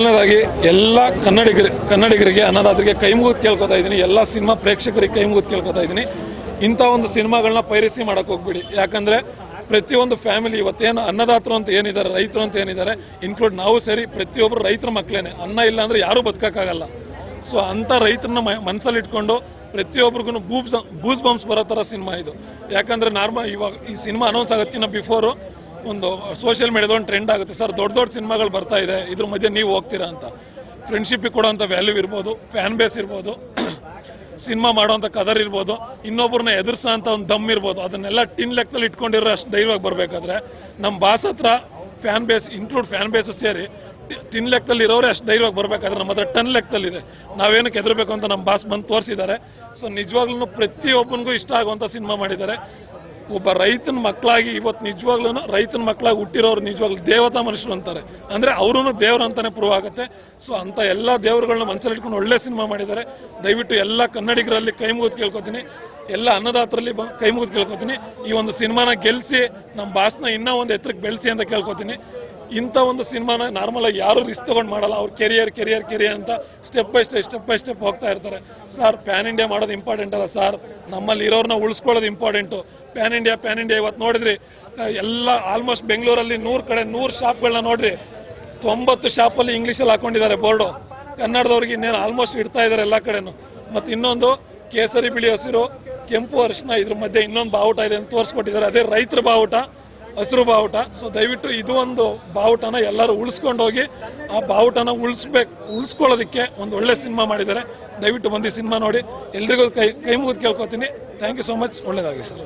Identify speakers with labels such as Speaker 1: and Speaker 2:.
Speaker 1: ಮೊದಲನೇದಾಗಿ ಎಲ್ಲ ಕನ್ನಡಿಗರ, ಕನ್ನಡಿಗರಿಗೆ, ಅನ್ನದಾತರಿಗೆ ಕೈ ಮುಗಿದು ಕೇಳ್ಕೊತಾ ಇದ್ದೀನಿ. ಎಲ್ಲ ಸಿನಿಮಾ ಪ್ರೇಕ್ಷಕರಿಗೆ ಕೈ ಮುಗಿದು ಕೇಳ್ಕೊತಾ ಇದ್ದೀನಿ. ಇಂಥ ಒಂದು ಸಿನಿಮಾಗಳನ್ನ ಪೈರಸಿ ಮಾಡಕ್ ಹೋಗ್ಬಿಡಿ. ಯಾಕಂದ್ರೆ ಪ್ರತಿಯೊಂದು ಫ್ಯಾಮಿಲಿ ಇವತ್ತೇನು ಅನ್ನದಾತರು ಅಂತ ಏನಿದ್ದಾರೆ, ರೈತರು ಅಂತ ಏನಿದ್ದಾರೆ ಇನ್ಕ್ಲೂಡ್ ನಾವು ಸೇರಿ ಪ್ರತಿಯೊಬ್ಬರು ರೈತರ ಮಕ್ಕಳೇನೆ ಅನ್ನ ಇಲ್ಲ ಅಂದ್ರೆ ಯಾರೂ ಬದುಕಕ್ಕಾಗಲ್ಲ. ಸೊ ಅಂಥ ರೈತರನ್ನ ಮನಸ್ಸಲ್ಲಿ ಇಟ್ಕೊಂಡು ಪ್ರತಿಯೊಬ್ಬರಿಗೂ ಬೂಬ್ಸ್ ಬೂಸ್ ಬಂಪ್ಸ್ ಬರೋ ಥರ ಸಿನಿಮಾ ಇದು. ಯಾಕಂದ್ರೆ ನಾರ್ಮಲ್ ಇವಾಗ ಈ ಸಿನಿಮಾ ಅನೌನ್ಸ್ ಆಗೋದಕ್ಕಿಂತ ಬಿಫೋರು ಒಂದು ಸೋಷಿಯಲ್ ಮೀಡಿಯಾದ ಒಂದು ಟ್ರೆಂಡ್ ಆಗುತ್ತೆ. ಸರ್, ದೊಡ್ಡ ದೊಡ್ಡ ಸಿನಿಮಾಗಳು ಬರ್ತಾ ಇದೆ. ಇದ್ರ ಮಧ್ಯೆ ನೀವು ಹೋಗ್ತೀರಾ ಅಂತ. ಫ್ರೆಂಡ್ಶಿಪ್ಗೆ ಕೊಡೋಂಥ ವ್ಯಾಲ್ಯೂ ಇರ್ಬೋದು ಫ್ಯಾನ್ ಬೇಸ್ ಇರ್ಬೋದು, ಸಿನಿಮಾ ಮಾಡೋಂಥ ಕದರ್ ಇರ್ಬೋದು ಇನ್ನೊಬ್ಬರನ್ನ ಎದುರಿಸೋ ಅಂತ ಒಂದು ದಮ್ ಇರ್ಬೋದು, ಅದನ್ನೆಲ್ಲ ಟಿನ್ ಲೆಕ್ಕದಲ್ಲಿ ಇಟ್ಕೊಂಡಿರೋ ಅಷ್ಟು ಧೈರ್ಯವಾಗಿ ಬರಬೇಕಾದ್ರೆ ನಮ್ಮ ಬಾಸ್ ಹತ್ರ fan base include fan base ಸೇರಿ ಟಿನ್ ಲೆಕ್ಕದಲ್ಲಿ ಇರೋರೇ ಅಷ್ಟು ಧೈರ್ಯವಾಗಿ ಬರಬೇಕಾದ್ರೆ ನಮ್ಮ ಹತ್ರ ಟನ್ ಲೆಕ್ಕದಲ್ಲಿದೆ. ನಾವೇನಕ್ಕೆ ಎದುರಬೇಕು ಅಂತ ನಮ್ಮ ಬಾಸ್ ಬಂದು ತೋರಿಸಿದ್ದಾರೆ. ಸೊ ನಿಜವಾಗ್ಲೂ ಪ್ರತಿಯೊಬ್ಬನಿಗೂ ಇಷ್ಟ ಆಗುವಂಥ ಸಿನಿಮಾ ಮಾಡಿದ್ದಾರೆ. ಒಬ್ಬ ರೈತನ ಮಕ್ಕಳಾಗಿ ಇವತ್ತು ನಿಜವಾಗ್ಲೂ ರೈತನ ಮಕ್ಕಳಾಗಿ ಹುಟ್ಟಿರೋರು ನಿಜವಾಗ್ಲೂ ದೇವತಾ ಮನುಷ್ಯರು ಅಂತಾರೆ. ಅಂದರೆ ಅವರೂ ದೇವರು ಅಂತಾನೆ ಪ್ರೂವ್ ಆಗುತ್ತೆ. ಸೊ ಅಂಥ ಎಲ್ಲ ದೇವರುಗಳನ್ನ ಮನಸ್ಸಲ್ಲಿ ಇಟ್ಕೊಂಡು ಒಳ್ಳೆ ಸಿನಿಮಾ ಮಾಡಿದ್ದಾರೆ. ದಯವಿಟ್ಟು ಎಲ್ಲ ಕನ್ನಡಿಗರಲ್ಲಿ ಕೈ ಮುಗಿದು ಕೇಳ್ಕೊತೀನಿ. ಎಲ್ಲ ಅನ್ನದಾತರಲ್ಲಿ ಬ- ಕೈ ಮುಗಿದು ಕೇಳ್ಕೊತೀನಿ. ಈ ಒಂದು ಸಿನಿಮಾನ ಗೆಲ್ಲಿಸಿ ನಮ್ಮ ಬಾಸ್ನ ಇನ್ನೂ ಒಂದು ಎತ್ತರಕ್ಕೆ ಬೆಳೆಸಿ ಅಂತ ಕೇಳ್ಕೊತೀನಿ. ಇಂಥ ಒಂದು ಸಿನಿಮಾನ ನಾರ್ಮಲ್ ಆಗಿ ಯಾರು ರಿಸ್ಕ್ ತಗೊಂಡು ಮಾಡಲ್ಲ. ಅವ್ರ ಕೆರಿಯರ್ ಕೆರಿಯರ್ ಕೆರಿಯರ್ ಅಂತ step by step step by step ಹೋಗ್ತಾ ಇರ್ತಾರೆ. ಸರ್ ಪ್ಯಾನ್ ಇಂಡಿಯಾ ಮಾಡೋದು ಇಂಪಾರ್ಟೆಂಟ್ ಅಲ್ಲ ಸರ್ ನಮ್ಮಲ್ಲಿ ಇರೋರನ್ನ ಉಳಿಸ್ಕೊಳ್ಳೋದು important pan India pan India ಇವತ್ತು ನೋಡಿದ್ರಿ, ಎಲ್ಲ ಆಲ್ಮೋಸ್ಟ್ ಬೆಂಗಳೂರಲ್ಲಿ ನೂರು ಕಡೆ ನೂರು ಶಾಪ್ಗಳನ್ನ ನೋಡ್ರಿ. ತೊಂಬತ್ತು ಶಾಪಲ್ಲಿ ಇಂಗ್ಲೀಷಲ್ಲಿ ಹಾಕೊಂಡಿದ್ದಾರೆ ಬೋರ್ಡು. ಕನ್ನಡದವ್ರಿಗೆ ಇನ್ನೇನು ಆಲ್ಮೋಸ್ಟ್ ಇಡ್ತಾ ಇದ್ದಾರೆ ಎಲ್ಲ ಕಡೆನು. ಮತ್ತು ಇನ್ನೊಂದು, ಕೇಸರಿ ಬಿಳಿ ಹಸಿರು, ಕೆಂಪು ಅರಿಶಿನ ಇದ್ರ ಮಧ್ಯೆ ಇನ್ನೊಂದು ಬಾವುಟ ಇದೆ ಅಂತ ತೋರಿಸ್ಕೊಟ್ಟಿದ್ದಾರೆ. ಅದೇ ರೈತರ ಬಾವುಟ. ಹಸಿರು ಬಾವುಟ. ಸೊ ದಯವಿಟ್ಟು ಇದು ಒಂದು ಬಾವುಟನ ಎಲ್ಲರೂ ಉಳಿಸ್ಕೊಂಡೋಗಿ ಆ ಬಾವುಟನ ಉಳಿಸ್ಬೇಕು, ಉಳಿಸ್ಕೊಳ್ಳೋದಕ್ಕೆ ಒಂದು ಒಳ್ಳೆ ಸಿನಿಮಾ ಮಾಡಿದ್ದಾರೆ. ದಯವಿಟ್ಟು ಬಂದು ಸಿನಿಮಾ ನೋಡಿ. ಎಲ್ರಿಗೂ ಕೈ ಕೈ ಮುಗಿದು ಕೇಳ್ಕೊತೀನಿ. ಥ್ಯಾಂಕ್ ಯು ಸೊ ಮಚ್ ಒಳ್ಳೇದಾಗಲಿ ಸರ್.